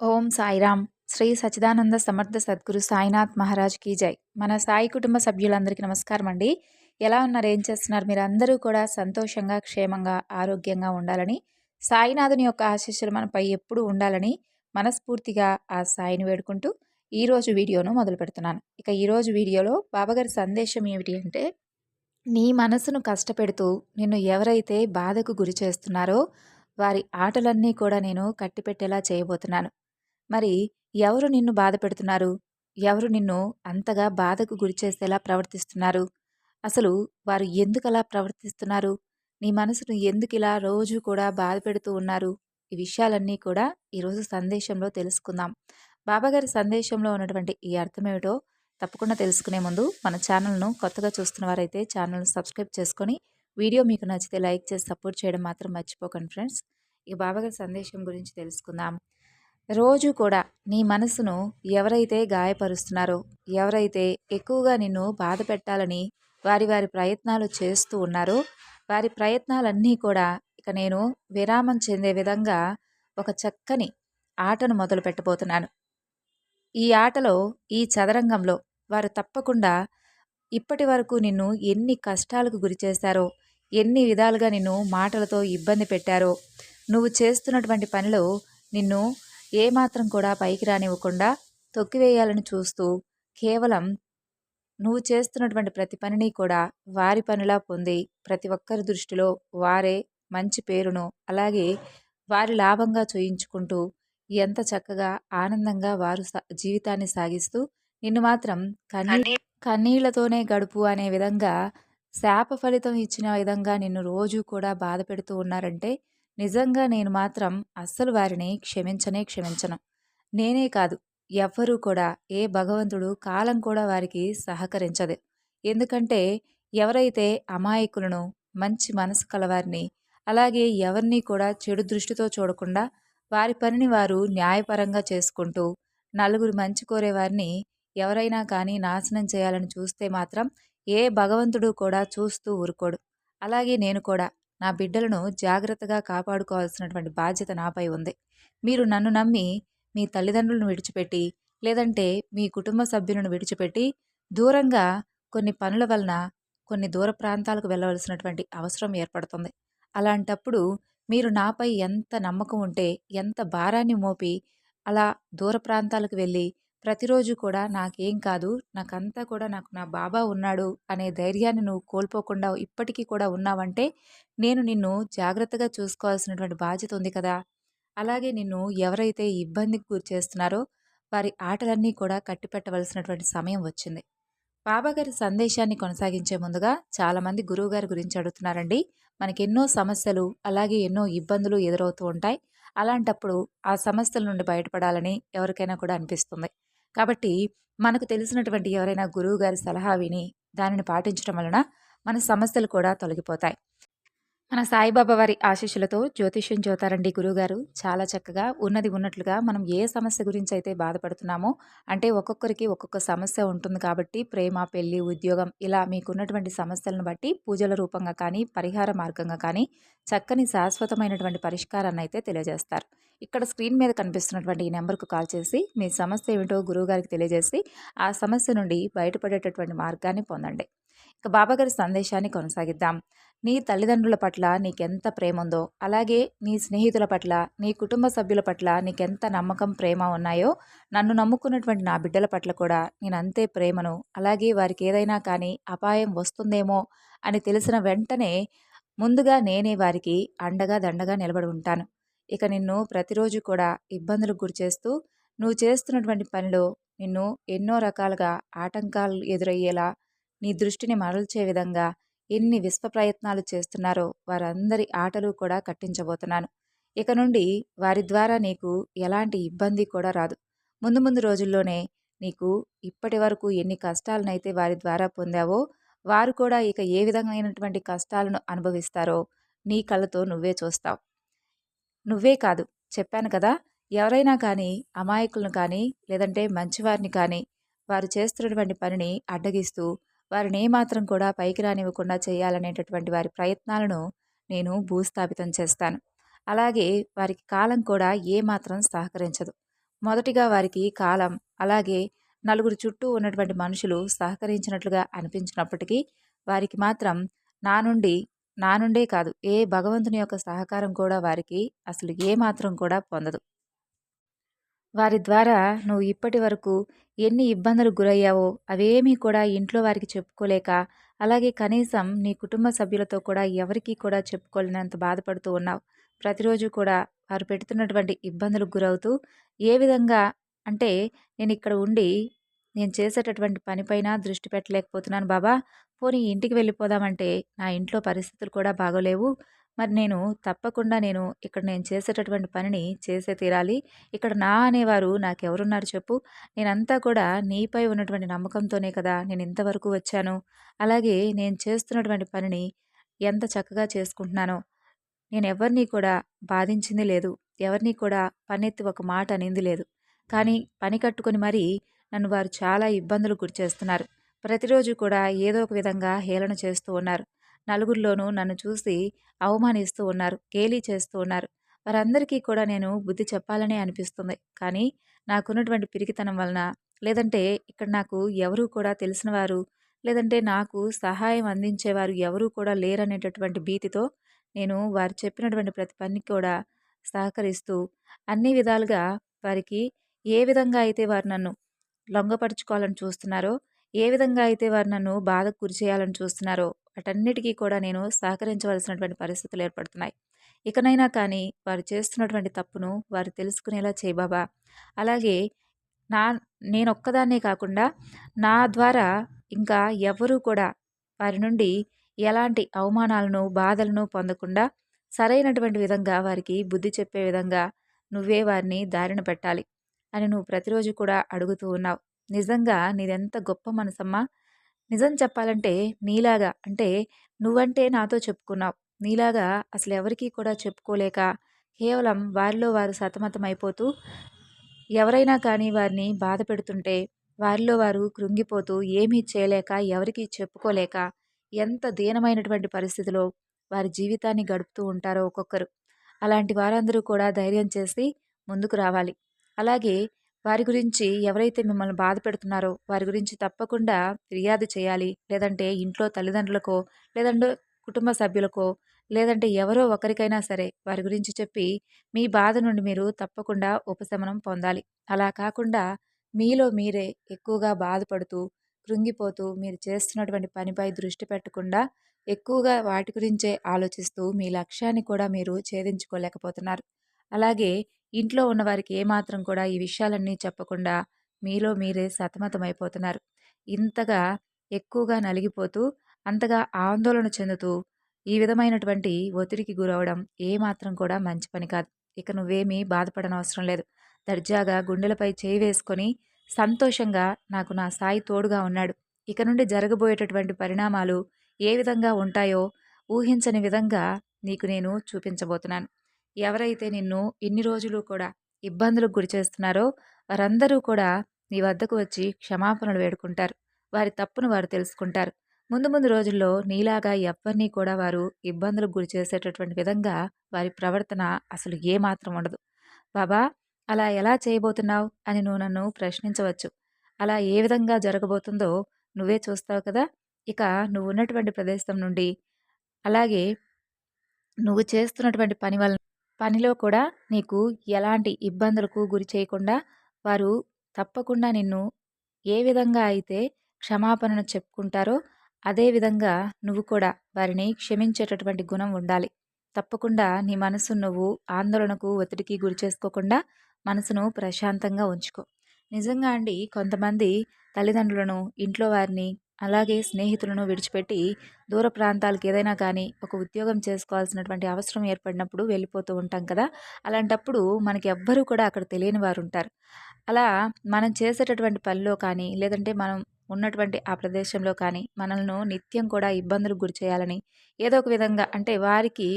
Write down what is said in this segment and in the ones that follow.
ఓం సాయిరామ్. శ్రీ సచిదానంద సమర్థ సద్గురు సాయినాథ్ మహారాజ్ కీ జై. మన సాయి కుటుంబ సభ్యులందరికీ నమస్కారం అండి. ఎలా ఉన్నారు? ఏం చేస్తున్నారు? మీరు అందరూ కూడా సంతోషంగా క్షేమంగా ఆరోగ్యంగా ఉండాలని సాయినాథుని యొక్క ఆశీస్సులు మనపై ఎప్పుడూ ఉండాలని మనస్ఫూర్తిగా ఆ సాయిని వేడుకుంటూ ఈరోజు వీడియోను మొదలు పెడుతున్నాను. ఇక ఈరోజు వీడియోలో బాబాగారి సందేశం ఏమిటి అంటే నీ మనసును కష్టపెడుతూ నిన్ను ఎవరైతే బాధకు గురి చేస్తున్నారో వారి ఆటలన్నీ కూడా నేను కట్టిపెట్టేలా చేయబోతున్నాను. మరి ఎవరు నిన్ను బాధ పెడుతున్నారు? ఎవరు నిన్ను అంతగా బాధకు గురిచేసేలా ప్రవర్తిస్తున్నారు? అసలు వారు ఎందుకలా ప్రవర్తిస్తున్నారు? నీ మనసును ఎందుకు ఇలా రోజు కూడా బాధ పెడుతూ ఉన్నారు? ఈ విషయాలన్నీ కూడా ఈరోజు సందేశంలో తెలుసుకుందాం. బాబాగారి సందేశంలో ఉన్నటువంటి ఈ అర్థమేమిటో తప్పకుండా తెలుసుకునే ముందు మన ఛానల్ను కొత్తగా చూస్తున్న వారైతే ఛానల్ను సబ్స్క్రైబ్ చేసుకొని వీడియో మీకు నచ్చితే లైక్ చేసి సపోర్ట్ చేయడం మాత్రం మర్చిపోకండి ఫ్రెండ్స్. ఈ బాబాగారి సందేశం గురించి తెలుసుకుందాం. రోజు కూడా నీ మనసును ఎవరైతే గాయపరుస్తున్నారో ఎవరైతే ఎక్కువగా నిన్ను బాధ పెట్టాలని వారి వారి ప్రయత్నాలు చేస్తూ ఉన్నారో వారి ప్రయత్నాలన్నీ కూడా ఇక నేను విరామం చెందే విధంగా ఒక చక్కని ఆటను మొదలు పెట్టబోతున్నాను. ఈ ఆటలో ఈ చదరంగంలో వారు తప్పకుండా ఇప్పటి వరకు నిన్ను ఎన్ని కష్టాలకు గురి చేశారో ఎన్ని విధాలుగా నిన్ను మాటలతో ఇబ్బంది పెట్టారో నువ్వు చేస్తున్నటువంటి పనిలో నిన్ను ఏమాత్రం కూడా పైకి రానివ్వకుండా తొక్కివేయాలని చూస్తూ కేవలం నువ్వు చేస్తున్నటువంటి ప్రతి పనిని కూడా వారి పనిలా పొంది ప్రతి ఒక్కరి దృష్టిలో వారే మంచి పేరును అలాగే వారి లాభంగా చూయించుకుంటూ ఎంత చక్కగా ఆనందంగా వారు జీవితాన్ని సాగిస్తూ నిన్ను మాత్రం కన్నీ కన్నీళ్ళతోనే గడుపు అనే విధంగా శాప ఫలితం ఇచ్చిన విధంగా నిన్ను రోజు కూడా బాధ పెడుతూ ఉన్నారంటే నిజంగా నేను మాత్రం అస్సలు వారిని క్షమించనే క్షమించను. నేనే కాదు ఎవ్వరూ కూడా ఏ భగవంతుడు కాలం కూడా వారికి సహకరించదు. ఎందుకంటే ఎవరైతే అమాయకులను మంచి మనసు కలవారిని అలాగే ఎవరిని కూడా చెడు దృష్టితో చూడకుండా వారి పనిని వారు న్యాయపరంగా చేసుకుంటూ నలుగురు మంచి కోరేవారిని ఎవరైనా కానీ నాశనం చేయాలని చూస్తే మాత్రం ఏ భగవంతుడు కూడా చూస్తూ ఊరుకోడు. అలాగే నేను కూడా నా బిడ్డలను జాగ్రత్తగా కాపాడుకోవాల్సినటువంటి బాధ్యత నాపై ఉంది. మీరు నన్ను నమ్మి మీ తల్లిదండ్రులను విడిచిపెట్టి లేదంటే మీ కుటుంబ సభ్యులను విడిచిపెట్టి దూరంగా కొన్ని పనుల వలన కొన్ని దూర ప్రాంతాలకు వెళ్ళవలసినటువంటి అవసరం ఏర్పడుతుంది. అలాంటప్పుడు మీరు నాపై ఎంత నమ్మకం ఉంటే ఎంత భారాన్ని మోపి అలా దూర ప్రాంతాలకు వెళ్ళి ప్రతిరోజు కూడా నాకేం కాదు నాకంతా కూడా నాకు నా బాబా ఉన్నాడు అనే ధైర్యాన్ని నువ్వు కోల్పోకుండా ఇప్పటికీ కూడా ఉన్నావంటే నేను నిన్ను జాగ్రత్తగా చూసుకోవాల్సినటువంటి బాధ్యత ఉంది కదా. అలాగే నిన్ను ఎవరైతే ఇబ్బందికి గురి చేస్తున్నారో వారి ఆటలన్నీ కూడా కట్టిపెట్టవలసినటువంటి సమయం వచ్చింది. బాబాగారి సందేశాన్ని కొనసాగించే ముందుగా చాలామంది గురువుగారి గురించి అడుగుతున్నారండి. మనకి ఎన్నో సమస్యలు అలాగే ఎన్నో ఇబ్బందులు ఎదురవుతూ ఉంటాయి. అలాంటప్పుడు ఆ సమస్యల నుండి బయటపడాలని ఎవరికైనా కూడా అనిపిస్తుంది. కాబట్టి మనకు తెలిసినటువంటి ఎవరైనా గురువు గారి సలహా విని దానిని పాటించడం వలన మన సమస్యలు కూడా తొలగిపోతాయి. మన సాయిబాబా వారి ఆశీస్సులతో జ్యోతిష్యం జ్యోతారండి గురువుగారు. చాలా చక్కగా ఉన్నది ఉన్నట్లుగా మనం ఏ సమస్య గురించి అయితే బాధపడుతున్నామో అంటే ఒక్కొక్కరికి ఒక్కొక్క సమస్య ఉంటుంది కాబట్టి ప్రేమ పెళ్ళి ఉద్యోగం ఇలా మీకున్నటువంటి సమస్యలను బట్టి పూజల రూపంగా కానీ పరిహార మార్గంగా కానీ చక్కని శాశ్వతమైనటువంటి పరిష్కారాన్ని అయితే తెలియజేస్తారు. ఇక్కడ స్క్రీన్ మీద కనిపిస్తున్నటువంటి ఈ నెంబర్కు కాల్ చేసి మీ సమస్య ఏమిటో గురువుగారికి తెలియజేసి ఆ సమస్య నుండి బయటపడేటటువంటి మార్గాన్ని పొందండి. ఇక బాబాగారి సందేశాన్ని కొనసాగిద్దాం. నీ తల్లిదండ్రుల పట్ల నీకెంత ప్రేమ ఉందో అలాగే నీ స్నేహితుల పట్ల నీ కుటుంబ సభ్యుల పట్ల నీకెంత నమ్మకం ప్రేమ ఉన్నాయో నన్ను నమ్ముకున్నటువంటి నా బిడ్డల పట్ల కూడా నేను అంతే ప్రేమను అలాగే వారికి ఏదైనా కానీ అపాయం వస్తుందేమో అని తెలిసిన వెంటనే ముందుగా నేనే వారికి అండగా దండగా నిలబడి ఉంటాను. ఇక నిన్ను ప్రతిరోజు కూడా ఇబ్బందులకు గురిచేస్తూ నువ్వు చేస్తున్నటువంటి పనిలో నిన్ను ఎన్నో రకాలుగా ఆటంకాలు ఎదురయ్యేలా నీ దృష్టిని మరల్చే విధంగా ఎన్ని విశ్వ ప్రయత్నాలు చేస్తున్నారో వారందరి ఆటలు కూడా కట్టించబోతున్నాను. ఇక నుండి వారి ద్వారా నీకు ఎలాంటి ఇబ్బంది కూడా రాదు. ముందు ముందు రోజుల్లోనే నీకు ఇప్పటి వరకు ఎన్ని కష్టాలనైతే వారి ద్వారా పొందావో వారు కూడా ఇక ఏ విధమైనటువంటి కష్టాలను అనుభవిస్తారో నీ కళ్ళతో నువ్వే చూస్తావు. నువ్వే కాదు చెప్పాను కదా ఎవరైనా కానీ అమాయకులను కానీ లేదంటే మంచివారిని కానీ వారు చేస్తున్నటువంటి పనిని అడ్డగిస్తూ వారిని ఏమాత్రం కూడా పైకి రానివ్వకుండా చేయాలనేటటువంటి వారి ప్రయత్నాలను నేను భూస్థాపితం చేస్తాను. అలాగే వారికి కాలం కూడా ఏమాత్రం సహకరించదు. మొదటిగా వారికి కాలం అలాగే నలుగురు చుట్టూ ఉన్నటువంటి మనుషులు సహకరించినట్లుగా అనిపించినప్పటికీ వారికి మాత్రం నా నుండి నా నుండే కాదు ఏ భగవంతుని యొక్క సహకారం కూడా వారికి అసలు ఏ మాత్రం కూడా పొందదు. వారి ద్వారా నువ్వు ఇప్పటి వరకు ఎన్ని ఇబ్బందులు గురయ్యావో అవేమీ కూడా ఇంట్లో వారికి చెప్పుకోలేక అలాగే కనీసం నీ కుటుంబ సభ్యులతో కూడా ఎవరికీ కూడా చెప్పుకోలేనంత బాధపడుతూ ఉన్నావు. ప్రతిరోజు కూడా వారు పెడుతున్నటువంటి ఇబ్బందులకు గురవుతూ ఏ విధంగా అంటే నేను ఇక్కడ ఉండి నేను చేసేటటువంటి పనిపైన దృష్టి పెట్టలేకపోతున్నాను బాబా. పోనీ ఇంటికి వెళ్ళిపోదామంటే నా ఇంట్లో పరిస్థితులు కూడా బాగోలేవు. మరి నేను తప్పకుండా నేను ఇక్కడ నేను చేసేటటువంటి పనిని చేసే తీరాలి. ఇక్కడ నా అనేవారు నాకెవరున్నారు చెప్పు. నేనంతా కూడా నీపై ఉన్నటువంటి నమ్మకంతోనే కదా నేను ఇంతవరకు వచ్చాను. అలాగే నేను చేస్తున్నటువంటి పనిని ఎంత చక్కగా చేసుకుంటున్నానో. నేను ఎవరిని కూడా బాధించింది లేదు. ఎవరిని కూడా పనెత్తి ఒక మాట అనింది లేదు. కానీ పని కట్టుకొని మరీ నన్ను వారు చాలా ఇబ్బందులు గురి చేస్తున్నారు. ప్రతిరోజు కూడా ఏదో ఒక విధంగా హేళన చేస్తూ ఉన్నారు. నలుగురిలోనూ నన్ను చూసి అవమానిస్తూ ఉన్నారు గేలీ చేస్తూ ఉన్నారు. వారందరికీ కూడా నేను బుద్ధి చెప్పాలనే అనిపిస్తుంది. కానీ నాకున్నటువంటి పిరికితనం వలన లేదంటే ఇక్కడ నాకు ఎవరూ కూడా తెలిసిన వారు లేదంటే నాకు సహాయం అందించేవారు ఎవరూ కూడా లేరనేటటువంటి భీతితో నేను వారు చెప్పినటువంటి ప్రతి పనికి కూడా సహకరిస్తూ అన్ని విధాలుగా వారికి ఏ విధంగా అయితే వారు నన్ను లొంగపరుచుకోవాలని చూస్తున్నారో ఏ విధంగా అయితే వారు నన్ను బాధకు గురి చేయాలని చూస్తున్నారో వాటన్నిటికీ కూడా నేను సహకరించవలసినటువంటి పరిస్థితులు ఏర్పడుతున్నాయి. ఇకనైనా కానీ వారు చేస్తున్నటువంటి తప్పును వారు తెలుసుకునేలా చేయబాబా అలాగే నా నేను ఒక్కదాన్నే కాకుండా నా ద్వారా ఇంకా ఎవరూ కూడా వారి నుండి ఎలాంటి అవమానాలను బాధలను పొందకుండా సరైనటువంటి విధంగా వారికి బుద్ధి చెప్పే విధంగా నువ్వే వారిని దారిన పెట్టాలి అని నువ్వు ప్రతిరోజు కూడా అడుగుతూ ఉన్నావు. నిజంగా నీదెంత గొప్ప మనసమ్మా. నిజం చెప్పాలంటే నీలాగా అంటే నువ్వంటే నాతో చెప్పుకున్నావు. నీలాగా అసలు ఎవరికీ కూడా చెప్పుకోలేక కేవలం వారిలో వారు సతమతమైపోతూ ఎవరైనా కానీ వారిని బాధ పెడుతుంటే వారిలో వారు కృంగిపోతూ ఏమీ చేయలేక ఎవరికీ చెప్పుకోలేక ఎంత దీనమైనటువంటి పరిస్థితిలో వారి జీవితాన్ని గడుపుతూ ఉంటారో ఒక్కొక్కరు. అలాంటి వారందరూ కూడా ధైర్యం చేసి ముందుకు రావాలి. అలాగే వారి గురించి ఎవరైతే మిమ్మల్ని బాధ పెడుతున్నారో వారి గురించి తప్పకుండా ఫిర్యాదు చేయాలి. లేదంటే ఇంట్లో తల్లిదండ్రులకో లేదంటే కుటుంబ సభ్యులకో లేదంటే ఎవరో ఒకరికైనా సరే వారి గురించి చెప్పి మీ బాధ నుండి మీరు తప్పకుండా ఉపశమనం పొందాలి. అలా కాకుండా మీలో మీరే ఎక్కువగా బాధపడుతూ కృంగిపోతూ మీరు చేస్తున్నటువంటి పనిపై దృష్టి పెట్టకుండా ఎక్కువగా వాటి గురించే ఆలోచిస్తూ మీ లక్ష్యాన్ని కూడా మీరు ఛేదించుకోలేకపోతున్నారు. అలాగే ఇంట్లో ఉన్నవారికి ఏమాత్రం కూడా ఈ విషయాలన్నీ చెప్పకుండా మీలో మీరే సతమతమైపోతున్నారు. ఇంతగా ఎక్కువగా నలిగిపోతూ అంతగా ఆందోళన చెందుతూ ఈ విధమైనటువంటి ఒత్తిడికి గురవడం ఏమాత్రం కూడా మంచి పని కాదు. ఇక నువ్వేమీ బాధపడనవసరం లేదు. దర్జాగా గుండెలపై చేయి వేసుకొని సంతోషంగా నాకు నా సాయి తోడుగా ఉన్నాడు. ఇక నుండి జరగబోయేటటువంటి పరిణామాలు ఏ విధంగా ఉంటాయో ఊహించని విధంగా నీకు నేను చూపించబోతున్నాను. ఎవరైతే నిన్ను ఇన్ని రోజులు కూడా ఇబ్బందులకు గురి చేస్తున్నారో వారందరూ కూడా నీ వద్దకు వచ్చి క్షమాపణలు వేడుకుంటారు. వారి తప్పును వారు తెలుసుకుంటారు. ముందు ముందు రోజుల్లో నీలాగా ఎవరినీ కూడా వారు ఇబ్బందులకు గురి చేసేటటువంటి విధంగా వారి ప్రవర్తన అసలు ఏమాత్రం ఉండదు. బాబా అలా ఎలా చేయబోతున్నావు అని నువ్వు నన్ను ప్రశ్నించవచ్చు. అలా ఏ విధంగా జరగబోతుందో నువ్వే చూస్తావు కదా! ఇక నువ్వు ఉన్నటువంటి ప్రదేశం నుండి అలాగే నువ్వు చేస్తున్నటువంటి పని వల్ల పనిలో కూడా నీకు ఎలాంటి ఇబ్బందులకు గురి చేయకుండా వారు తప్పకుండా నిన్ను ఏ విధంగా అయితే క్షమాపణను చెప్పుకుంటారో అదే విధంగా నువ్వు కూడా వారిని క్షమించేటటువంటి గుణం ఉండాలి. తప్పకుండా నీ మనసు నువ్వు ఆందోళనకు ఒత్తిడికి గురి చేసుకోకుండా మనసును ప్రశాంతంగా ఉంచుకో. నిజంగా అండి కొంతమంది తల్లిదండ్రులను ఇంట్లో వారిని అలాగే స్నేహితులను విడిచిపెట్టి దూర ప్రాంతాలకు ఏదైనా కానీ ఒక ఉద్యోగం చేసుకోవాల్సినటువంటి అవసరం ఏర్పడినప్పుడు వెళ్ళిపోతూ ఉంటాం కదా. అలాంటప్పుడు మనకి ఎవ్వరూ కూడా అక్కడ తెలియని వారు ఉంటారు. అలా మనం చేసేటటువంటి పనిలో కానీ లేదంటే మనం ఉన్నటువంటి ఆ ప్రదేశంలో కానీ మనల్ని నిత్యం కూడా ఇబ్బందులకు గురి చేయాలని ఏదో ఒక విధంగా అంటే వారికి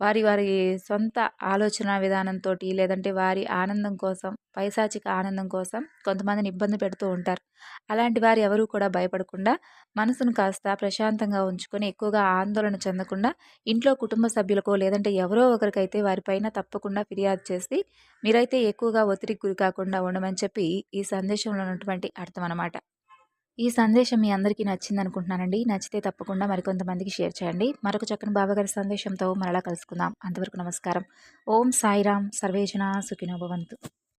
వారి వారి సొంత ఆలోచన విధానంతో లేదంటే వారి ఆనందం కోసం పైశాచిక ఆనందం కోసం కొంతమందిని ఇబ్బంది పెడుతూ ఉంటారు. అలాంటి వారు ఎవరూ కూడా భయపడకుండా మనసును కాస్త ప్రశాంతంగా ఉంచుకొని ఎక్కువగా ఆందోళన చెందకుండా ఇంట్లో కుటుంబ సభ్యులకో లేదంటే ఎవరో ఒకరికైతే వారిపైన తప్పకుండా ఫిర్యాదు చేసి మీరైతే ఎక్కువగా ఒత్తిడికి గురి కాకుండా ఉండమని చెప్పి ఈ సందేశంలో ఉన్నటువంటి అర్థం అన్నమాట ఈ సందేశం మీ అందరికీ నచ్చింది అనుకుంటున్నానండి నచ్చితే తప్పకుండా మరికొంతమందికి షేర్ చేయండి. మరొక చక్కని బాబాగారి సందేశంతో మరలా కలుసుకుందాం. అంతవరకు నమస్కారం. ఓం సాయిరామ్ సర్వేజన సుఖినోభవంతు